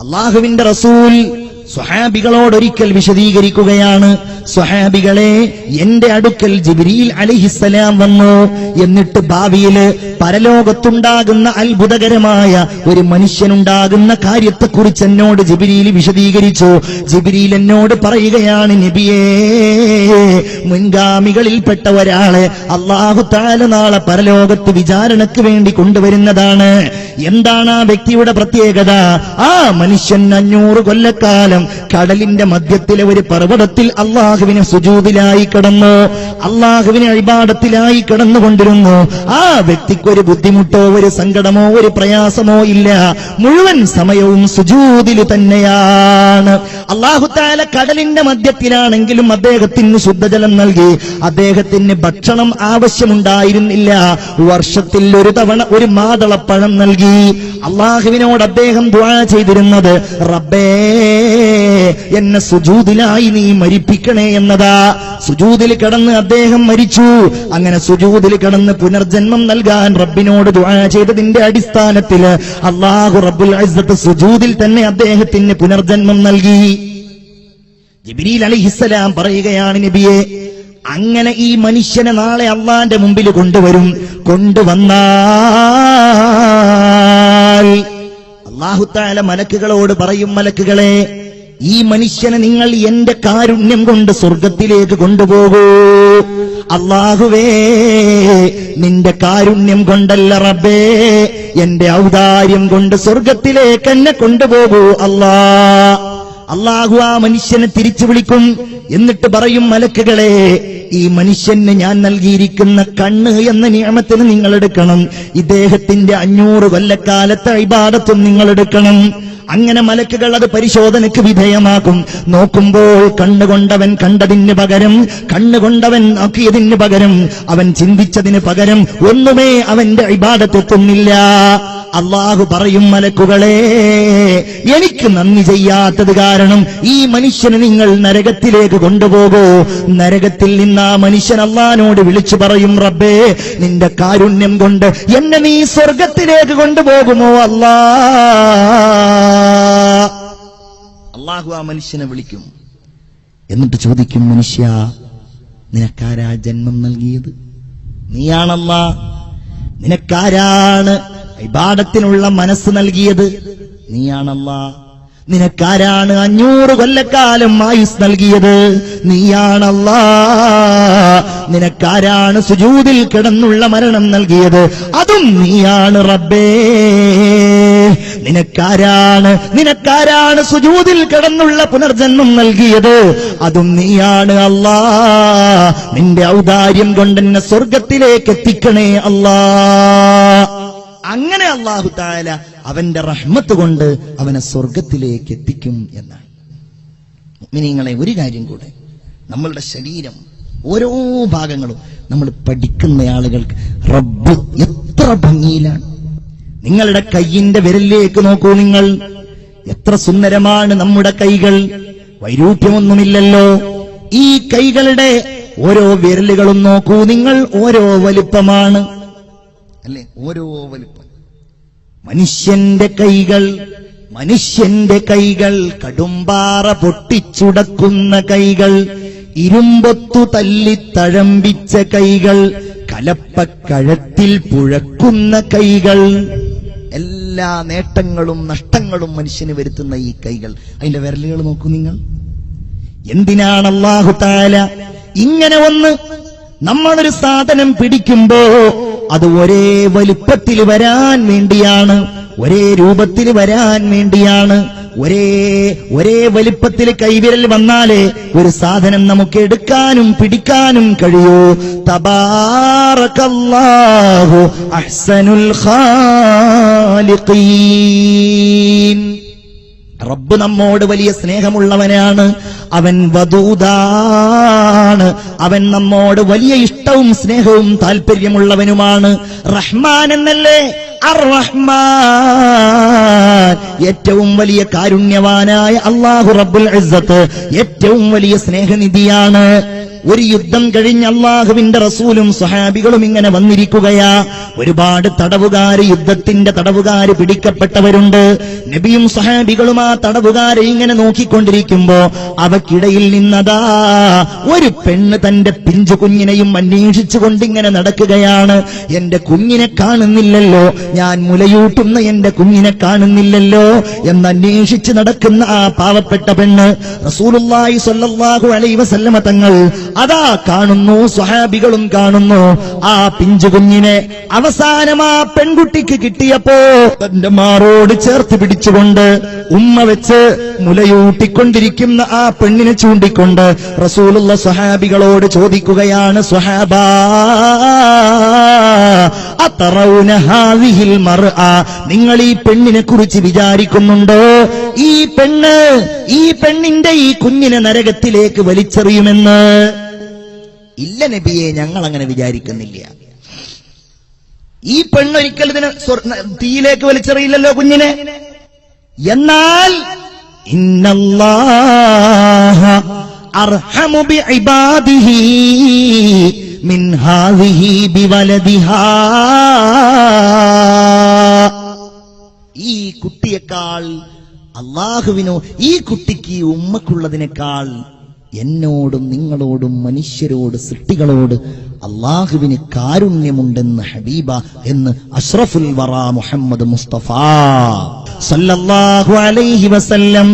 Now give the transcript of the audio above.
അള്ളാഹുവിന്റെ റസൂൽ സ്വഹാബികളോട് ഒരിക്കൽ വിശദീകരിക്കുകയാണ് സ്വഹാബികളെ എന്റെ അടുക്കൽ ജിബിരിയിൽ അലിഹിസലാം വന്നു എന്നിട്ട് ഭാവിയിൽ പരലോകത്തുണ്ടാകുന്ന അത്ഭുതകരമായ ഒരു മനുഷ്യനുണ്ടാകുന്ന കാര്യത്തെക്കുറിച്ച് എന്നോട് ജിബിരിയിൽ വിശദീകരിച്ചു. ജിബിരിയിൽ എന്നോട് പറയുകയാണ് നബിയേ മുൻഗാമികളിൽപ്പെട്ട ഒരാളെ അള്ളാഹു താല നാളെ പരലോകത്ത് വിചാരണക്ക് വേണ്ടി കൊണ്ടുവരുന്നതാണ്. എന്താണ് ആ വ്യക്തിയുടെ പ്രത്യേകത? ആ മനുഷ്യൻ അഞ്ഞൂറ് കൊല്ലക്കാലം കടലിന്റെ മധ്യത്തിലെ ഒരു പർവതത്തിൽ അള്ളാഹുവിനെ സുജൂതിലായി കിടന്നു. അള്ളാഹുവിനെ അഴിപാടത്തിലായി കിടന്നുകൊണ്ടിരുന്നു. ആ വ്യക്തിക്കൊരു ബുദ്ധിമുട്ടോ ഒരു സങ്കടമോ ഒരു പ്രയാസമോ ഇല്ല. മുഴുവൻ സമയവും സുജൂതിൽ തന്നെയാണ്. അള്ളാഹുത്താല കടലിന്റെ മധ്യത്തിലാണെങ്കിലും അദ്ദേഹത്തിന് ശുദ്ധജലം നൽകി. അദ്ദേഹത്തിന് ഭക്ഷണം ആവശ്യമുണ്ടായിരുന്നില്ല. വർഷത്തിൽ ഒരു തവണ ഒരു മാതളപ്പഴം നൽകി. അള്ളാഹുവിനോട് അദ്ദേഹം ദുആ ചെയ്തിരുന്നത് റബ്ബേ എന്നെ സുജൂതിലായി നീ മരിപ്പിക്കണേ എന്നതാ. സുജൂതിൽ കടന്ന് അദ്ദേഹം മരിച്ചു. അങ്ങനെ സുജൂതിൽ കടന്ന് പുനർജന്മം നൽകാൻ റബ്ബിനോട് ദുആ ചെയ്തതിന്റെ അടിസ്ഥാനത്തിൽ അള്ളാഹു റബ്ബുൽ സുജൂതിൽ തന്നെ അദ്ദേഹത്തിന് പുനർജന്മം നൽകി. ജിബ്രീൽ അലിഹിസ്സലാം പറയുകയാണ് നബിയെ അങ്ങനെ ഈ മനുഷ്യനെ നാളെ അള്ളാന്റെ മുമ്പിൽ കൊണ്ടുവരും. കൊണ്ടുവന്നാൽ അള്ളാഹുത്താല മലക്കുകളോട് പറയും മലക്കുകളെ ഈ മനുഷ്യനെ നിങ്ങൾ എന്റെ കാരുണ്യം കൊണ്ട് സ്വർഗത്തിലേക്ക് കൊണ്ടുപോകൂ. അള്ളാഹുവേ നിന്റെ കാരുണ്യം കൊണ്ടല്ല റബ്ബേ എന്റെ ഔദാര്യം കൊണ്ട് സ്വർഗത്തിലേക്ക് എന്നെ കൊണ്ടുപോകൂ അല്ലാ. അള്ളാഹു ആ മനുഷ്യനെ തിരിച്ചു വിളിക്കും. എന്നിട്ട് പറയും മലക്കുകളെ ഈ മനുഷ്യന് ഞാൻ നൽകിയിരിക്കുന്ന കണ്ണ് എന്ന നിയമത്തിന് നിങ്ങൾ എടുക്കണം. ഇദ്ദേഹത്തിന്റെ അഞ്ഞൂറ് കൊല്ലക്കാലത്തെ ഇബാദത്തും നിങ്ങൾ എടുക്കണം. അങ്ങനെ മലക്കുകൾ അത് പരിശോധനയ്ക്ക് വിധേയമാകും നോക്കുമ്പോൾ കണ്ണുകൊണ്ടവൻ കണ്ടതിന് പകരം കണ്ണുകൊണ്ടവൻ നോക്കിയതിന് പകരം അവൻ ചിന്തിച്ചതിന് പകരം ഒന്നുമേ അവന്റെ ഇബാദത്തെത്തുന്നില്ല അള്ളാഹു പറയും മലക്കുകളെ എനിക്ക് നന്ദി ചെയ്യാത്തത് കാരണം ഈ മനുഷ്യനെ നിങ്ങൾ നരകത്തിലേക്ക് കൊണ്ടുപോകൂ. നരകത്തിൽ നിന്ന് ആ മനുഷ്യൻ അള്ളഹാനോട് വിളിച്ചു പറയും റബ്ബേ നിന്റെ കാരുണ്യം കൊണ്ട് എന്നെ നീ സ്വർഗത്തിലേക്ക് കൊണ്ടുപോകുമോ അല്ലാ? അള്ളാഹു ആ മനുഷ്യനെ വിളിക്കും. എന്നിട്ട് ചോദിക്കും മനുഷ്യ നിനക്കാരാ ജന്മം നൽകിയത്? നീയാണല്ല നിനക്കാരാണ് ഇബാദത്തിനുള്ള മനസ്സ് നൽകിയത് നീയാണല്ല. നിനക്കാരാണ് അഞ്ഞൂറ് കൊല്ലക്കാലം ആയുസ് നൽകിയത് നീയാണല്ല. നിനക്കാരാണ് സുജൂതിൽ കിടന്നുള്ള മരണം നൽകിയത് അതും നീയാണ് റബ്ബേ. നിനക്കാരാണ് നിനക്കാരാണ് സുജൂതിൽ കിടന്നുള്ള പുനർജന്മം നൽകിയത് അതും നീയാണ് അല്ലാ. നിന്റെ ഔദാര്യം കൊണ്ടെന്നെ സ്വർഗത്തിലേക്ക് എത്തിക്കണേ അല്ലാ. അങ്ങനെ അള്ളാഹു താല അവന്റെ റഹ്മത്ത് കൊണ്ട് അവനെ സ്വർഗത്തിലേക്ക് എത്തിക്കും എന്നാണ്. മിനിങ്ങളെ ഒരു കാര്യം കൂടെ. നമ്മളുടെ ശരീരം ഓരോ ഭാഗങ്ങളും നമ്മൾ പഠിക്കുന്ന ആളുകൾക്ക് റബ്ബ് എത്ര ഭംഗിയിലാണ്. നിങ്ങളുടെ കയ്യിന്റെ വിരലിലേക്ക് നോക്കൂ നിങ്ങൾ. എത്ര സുന്ദരമാണ് നമ്മുടെ കൈകൾ. വൈരൂപ്യമൊന്നുമില്ലല്ലോ. ഈ കൈകളുടെ ഓരോ വിരലുകളും നോക്കൂ നിങ്ങൾ. ഓരോ വലിപ്പമാണ്. അല്ലെ? ഓരോ വലിപ്പം. മനുഷ്യന്റെ കൈകൾ മനുഷ്യന്റെ കൈകൾ കടുംപാറ പൊട്ടിച്ചുടക്കുന്ന കൈകൾ ഇരുമ്പൊത്തു തല്ലി തഴമ്പിച്ച കൈകൾ കലപ്പക്കഴത്തിൽ പുഴക്കുന്ന കൈകൾ. എല്ലാ നേട്ടങ്ങളും നഷ്ടങ്ങളും മനുഷ്യന് വരുത്തുന്ന ഈ കൈകൾ. അതിന്റെ വിരലുകൾ നോക്കൂ നിങ്ങൾ. എന്തിനാണ് അള്ളാഹു താല ഇങ്ങനെ ഒന്ന് നമ്മളൊരു സാധനം പിടിക്കുമ്പോ അത് ഒരേ വലുപ്പത്തിൽ വരാൻ വേണ്ടിയാണ്. ഒരേ രൂപത്തിൽ വരാൻ വേണ്ടിയാണ്. ഒരേ ഒരേ വലിപ്പത്തിൽ കൈവിരൽ വന്നാലേ ഒരു സാധനം നമുക്ക് എടുക്കാനും പിടിക്കാനും കഴിയൂ. തബാറക്കല്ലാഹു അഹ്സനുൽ ഖാലിഖീൻ. റബ്ബ് നമ്മോട് വലിയ സ്നേഹമുള്ളവനാണ്. അവൻ വധൂതാണ്. അവൻ നമ്മോട് വലിയ ഇഷ്ടവും സ്നേഹവും താല്പര്യമുള്ളവനുമാണ്. റഹ്മാൻ എന്നല്ലേ? ഏറ്റവും വലിയ കാരുണ്യവാനായ അള്ളാഹു റബ്ബുൽ ഏറ്റവും വലിയ സ്നേഹനിധിയാണ്. ഒരു യുദ്ധം കഴിഞ്ഞ് അള്ളാഹുവിന്റെ റസൂലും സ്വഹാബികളും ഇങ്ങനെ വന്നിരിക്കുകയാ. ഒരുപാട് തടവുകാര് യുദ്ധത്തിന്റെ തടവുകാര് പിടിക്കപ്പെട്ടവരുണ്ട്. നബിയും സ്വഹാബികളും ആ തടവുകാരെ ഇങ്ങനെ നോക്കിക്കൊണ്ടിരിക്കുമ്പോ അവക്കിടയിൽ നിന്നതാ ഒരു പെണ്ണ് തന്റെ പിഞ്ചു കുഞ്ഞിനെയും അന്വേഷിച്ചുകൊണ്ട് ഇങ്ങനെ നടക്കുകയാണ്. എന്റെ കുഞ്ഞിനെ കാണുന്നില്ലല്ലോ ഞാൻ മുലയൂട്ടുന്ന എന്റെ കുഞ്ഞിനെ കാണുന്നില്ലല്ലോ എന്ന് അന്വേഷിച്ച് നടക്കുന്ന ആ പാവപ്പെട്ട പെണ്ണ് റസൂലുള്ളാഹി സ്വല്ലല്ലാഹു അലൈഹി വസല്ലമ തങ്ങൾ അതാ കാണുന്നു സ്വഹാബികളും കാണുന്നു. ആ പിഞ്ചു കുഞ്ഞിനെ അവസാനം ആ പെൺകുട്ടിക്ക് കിട്ടിയപ്പോ തന്റെ മാറോട് ചേർത്ത് പിടിച്ചുകൊണ്ട് ഉമ്മ വെച്ച് മുലയൂട്ടിക്കൊണ്ടിരിക്കുന്ന ആ പെണ്ണിനെ ചൂണ്ടിക്കൊണ്ട് റസൂലുള്ള സ്വഹാബികളോട് ചോദിക്കുകയാണ് സ്വഹാബ നിങ്ങൾ ഈ പെണ്ണിനെ കുറിച്ച് വിചാരിക്കുന്നുണ്ടോ? ഈ പെണ്ണ് ഈ പെണ്ണിന്റെ ഈ കുഞ്ഞിനെ നരകത്തിലേക്ക് വലിച്ചെറിയുമെന്ന്? ഇല്ല നബിയെ ഞങ്ങൾ അങ്ങനെ വിചാരിക്കുന്നില്ല. ഈ പെണ്ണൊരിക്കൽ ഇതിന് തീയിലേക്ക് വലിച്ചെറിയില്ലല്ലോ കുഞ്ഞിനെ. എന്നാൽ ഈ കുട്ടിയേക്കാൾ അള്ളാഹുവിനോ ഈ കുട്ടിക്ക് ഉമ്മക്കുള്ളതിനേക്കാൾ എന്നോടും നിങ്ങളോടും മനുഷ്യരോട് സൃഷ്ടികളോട് അള്ളാഹുവിന് കാരുണ്യമുണ്ടെന്ന് ഹബീബ എന്ന് അഷ്റഫുൽ വറ മുഹമ്മദ് മുസ്തഫ. സല്ലല്ലാഹു അലൈഹി വസല്ലം